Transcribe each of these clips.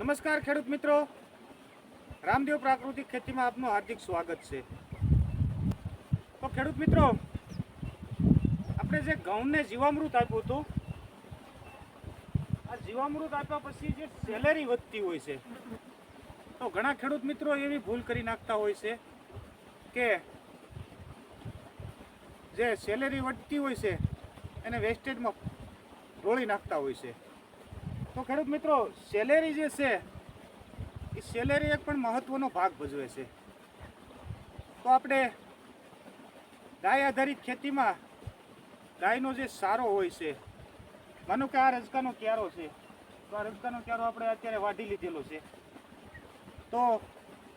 નમસ્કાર ખેડૂત મિત્રો. રામદેવ પ્રાકૃતિક ખેતીમાં આપનું હાર્દિક સ્વાગત છે. તો ખેડૂત મિત્રો, આપણે જે ઘઉંને જીવામૃત આપ્યું હતું, આ જીવામૃત આપ્યા પછી જે સેલેરી વધતી હોય છે, તો ઘણા ખેડૂત મિત્રો એવી ભૂલ કરી નાખતા હોય છે કે જે સેલેરી વધતી હોય છે, એને વેસ્ટેજમાં ઢોળી નાખતા હોય છે. તો ખેડૂત મિત્રો, સેલેરી જે છે, એ સેલેરી એક પણ મહત્વનો ભાગ ભજવે છે. તો આપણે ગાય આધારિત ખેતીમાં ગાયનો જે સારો હોય છે, માનો કે આ રજકાનો ક્યારો છે, તો આ રજકાનો ક્યારો આપણે અત્યારે વાઢી લીધેલો છે. તો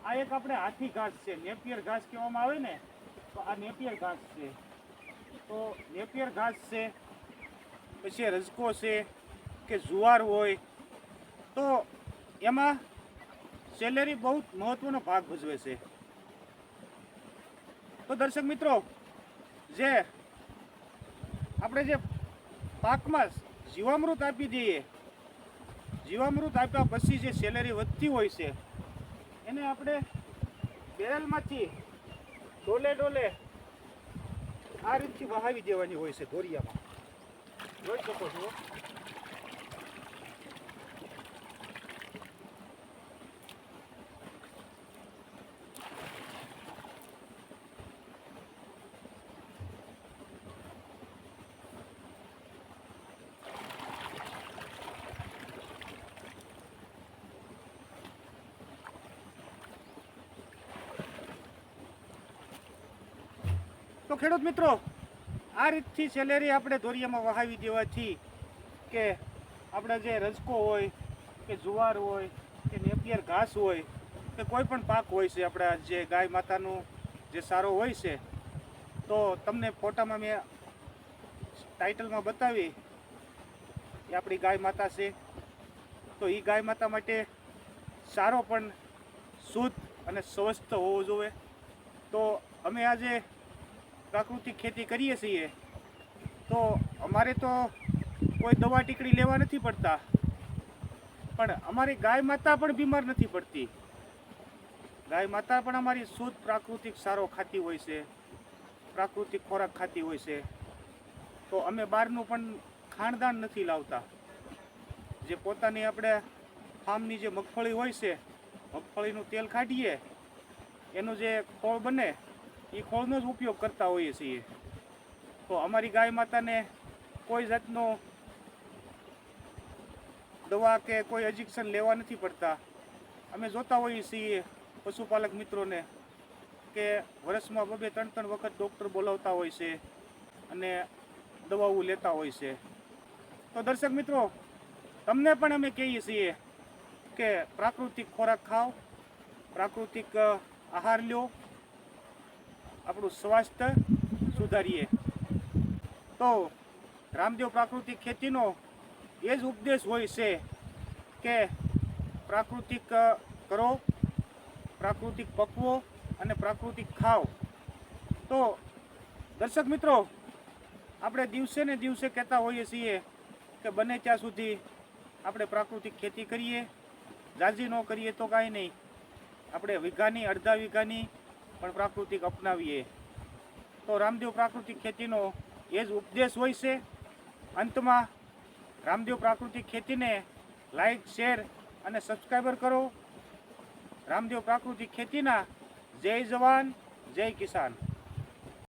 આ એક આપણે હાથી ઘાસ છે, નેપિયર ઘાસ કહેવામાં આવે ને, તો આ નેપિયર ઘાસ છે. તો નેપિયર ઘાસ છે, પછી રજકો છે કે જુવાર હોય, તો એમાં સેલેરી બહુ મહત્વનો ભાગ ભજવે છે. તો દર્શક મિત્રો, જે આપણે જે પાકમાં જીવામૃત આપી દઈએ, જીવામૃત આપ્યા પછી જે સેલેરી વધતી હોય છે, એને આપણે બેરલમાંથી ડોલે ડોલે આ રીતથી વહાવી દેવાની હોય છે ધોરિયામાં જોઈ શકો છો? તો ખેડૂત મિત્રો, આ રીતથી સેલેરી આપણે ધોરિયામાં વહાવી દેવાથી કે આપણા જે રજકો હોય, કે જુવાર હોય, કે નેપિયર ઘાસ હોય, કે કોઈ પણ પાક હોય છે આપણા જે ગાય માતાનું જે સારો હોય છે, તો તમને ફોટામાં મેં ટાઇટલમાં બતાવી એ આપણી ગાય માતા છે. તો એ ગાય માતા માટે સારો પણ શુદ્ધ અને સ્વસ્થ હોવો જોઈએ. તો અમે આજે પ્રાકૃતિક ખેતી કરીએ છીએ, તો અમારે તો કોઈ દવા ટીકડી લેવા નથી પડતા. પણ અમારી ગાય માતા પણ બીમાર નથી પડતી. ગાય માતા પણ અમારી શુદ્ધ પ્રાકૃતિક સારો ખાતી હોય છે, પ્રાકૃતિક ખોરાક ખાતી હોય છે. તો અમે બહારનું પણ ખાણદાન નથી લાવતા. જે પોતાની આપણે ફાર્મની જે મગફળી હોય છે, મગફળીનું તેલ કાઢીએ, એનું જે ખોળ બને એ ખોળનો જ ઉપયોગ કરતા હોઈએ છીએ. તો અમારી ગાય માતાને કોઈ જાતનો દવા કે કોઈ એજેક્શન લેવા નથી પડતા. અમે જોતા હોઈએ છીએ પશુપાલક મિત્રોને કે વર્ષમાં બબે ત્રણ ત્રણ વખત ડૉક્ટર બોલાવતા હોય છે અને દવાઓ લેતા હોય છે. તો દર્શક મિત્રો, તમને પણ અમે કહીએ છીએ કે પ્રાકૃતિક ખોરાક ખાઓ, પ્રાકૃતિક આહાર લ્યો આપણું સ્વાસ્થ્ય સુધારીએ. તો રામદેવ પ્રાકૃતિક ખેતીનો એ જ ઉપદેશ હોય છે કે પ્રાકૃતિક કરો, પ્રાકૃતિક પકવો અને પ્રાકૃતિક ખાઓ. તો દર્શક મિત્રો, આપણે દિવસે ને દિવસે કહેતા હોઈએ છીએ કે બને ત્યાં સુધી આપણે પ્રાકૃતિક ખેતી કરીએ. જાજી ન કરીએ તો કાંઈ નહીં. આપણે વીઘાની, અડધા વીઘાની પણ પ્રાકૃતિક અપનાવીએ. તો રામદેવ પ્રાકૃતિક ખેતીનો એ જ ઉપદેશ હોય છે. અંતમાં રામદેવ પ્રાકૃતિક ખેતીને લાઈક શેર અને સબસ્ક્રાઈબર કરો. રામદેવ પ્રાકૃતિક ખેતીના જય જવાન, જય કિસાન.